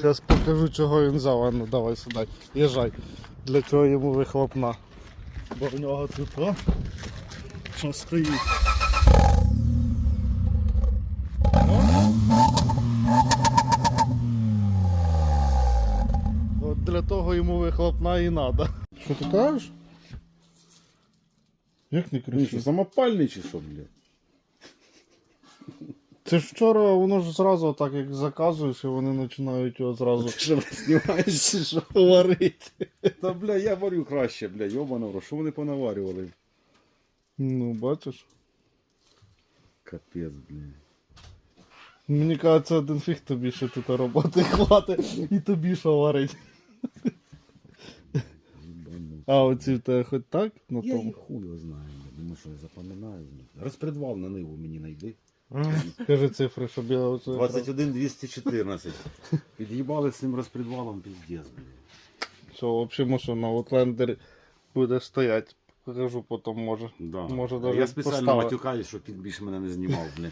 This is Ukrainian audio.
Зараз покажу, чого він взяв. А ну давай сюди. Їжджай. Для чого йому вихлопна. Бо в нього тут о, що стоїть. От для того йому вихлопна і треба. Що ти кажеш? Як не кричиш? самопальний чи що, блядь? Це ж вчора воно ж зразу так як заказуєш, і вони починають його зразу Ти що, знімаєш чи що? варити. Та, бля, я варю краще, бля, йобано, що вони понаварювали? Ну, бачиш. Капець, бля. Мені кажеться, один фіг тобі ще тут роботи хватить і тобі що варить. А оці в тебе хоч так на Я тому. хуй його знаю, думаю, що я запам'ятаю. Розпредвал на ниву мені найди. Скажи цифри, щоб я оце. 21 214. Під'їбали з цим розпредвалом, піздець, блін. Що, взагалі, може на Outlander буде стоять. Покажу потім може. Да. Може, я спеціально поставити. матюкаю, щоб він більше мене не знімав, бля.